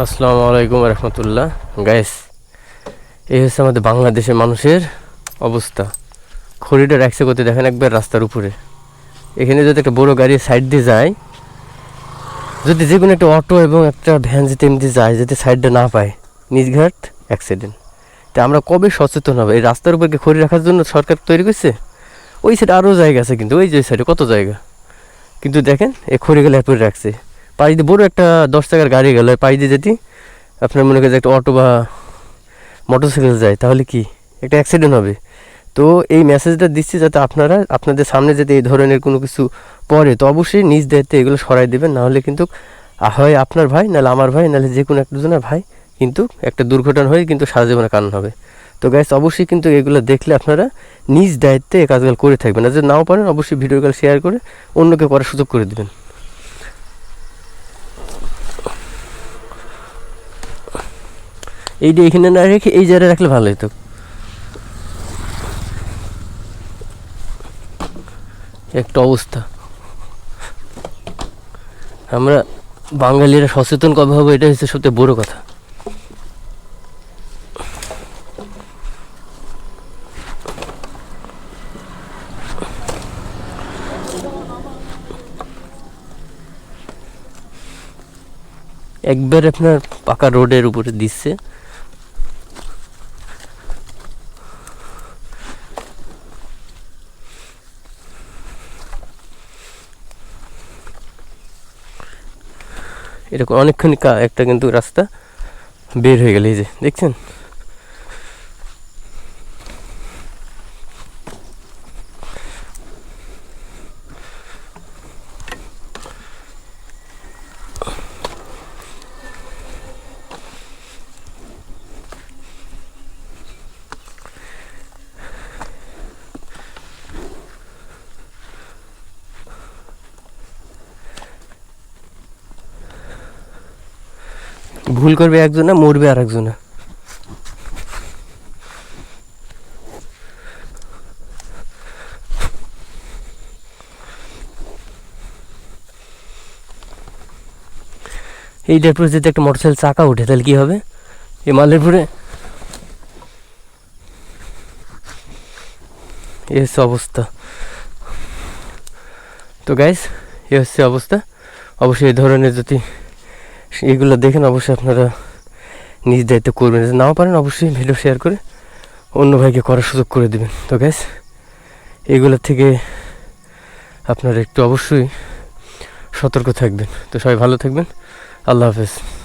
আসসালামু আলাইকুম রহমতুল্লাহ। গাইস এই হচ্ছে আমাদের বাংলাদেশের মানুষের অবস্থা। খড়িটা রাখছে করতে দেখেন একবার রাস্তার উপরে। এখানে যদি একটা বড় গাড়ি সাইড দিয়ে যায়, যদি যে কোনো একটা অটো এবং একটা ভ্যান যদি এমনি যায় যদি সাইডটা না পায় নিজঘাট অ্যাক্সিডেন্ট তা আমরা কবে সচেতন হবে? এই রাস্তার উপরকে খড়ি রাখার জন্য সরকার তৈরি করছে? ওই সাইডে আরও জায়গা আছে কিন্তু, ওই যে সাইডে কত জায়গা? কিন্তু দেখেন, এই খড়িগুলো এরপরে রাখছে। পাশ দিয়ে বড় একটা দশ টাকার গাড়ি গেল পাশ দিয়ে যদি আপনার মনে করেন একটা অটো বা মোটরসাইকেল যায়, তাহলে কি? একটা অ্যাক্সিডেন্ট হবে। তো এই মেসেজটা দিচ্ছি যাতে আপনারা, আপনাদের সামনে যাতে এই ধরনের কোনো কিছু পড়ে, তো অবশ্যই নিজ দায়িত্বে এগুলো সরাই দেবেন, নাহলে কিন্তু হয় আপনার ভাই, নাহলে আমার ভাই, নাহলে যে কোনো একজনের ভাই কিন্তু একটা দুর্ঘটনা হয়ে কিন্তু সারা জীবনের কারণ হবে। তো গ্যাস অবশ্যই কিন্তু এগুলো দেখলে আপনারা নিজ দায়িত্বে এই কাজগুলো করে থাকবেন। আর যদি নাও পারেন, অবশ্যই ভিডিওগুলো শেয়ার করে অন্যকে করার সুযোগ করে দেবেন। এইটা এখানে না রেখে এই জায়গায় রাখলে ভালো হতো একটা অবস্থা। আমরা বাঙালিরা সচেতন কবে হবে এটা হচ্ছে সবথেকে বড় কথা। একবার আপনার পাকা রোডের উপরে দিচ্ছে। এরকম অনেকক্ষণ একটা কিন্তু রাস্তা বের হয়ে গেল এই যে দেখছেন? ভুল করবে একজনা, মরবে আর একজনা এইটার পরে যদি একটা মোটরসাইকেল চাকা উঠে তাহলে কি হবে? এই মালের এই হচ্ছে অবস্থা। তো গাইস এ হচ্ছে অবস্থা। অবশ্যই এই ধরনের যদি এগুলো দেখেন, অবশ্যই আপনারা নিজ দায়িত্ব করবেন। নাও পারেন, অবশ্যই ভিডিও শেয়ার করে অন্য ভাইকে করার সুযোগ করে দেবেন। তো গ্যাস এগুলো থেকে আপনারা একটু অবশ্যই সতর্ক থাকবেন। তো সবাই ভালো থাকবেন। আল্লাহ হাফেজ।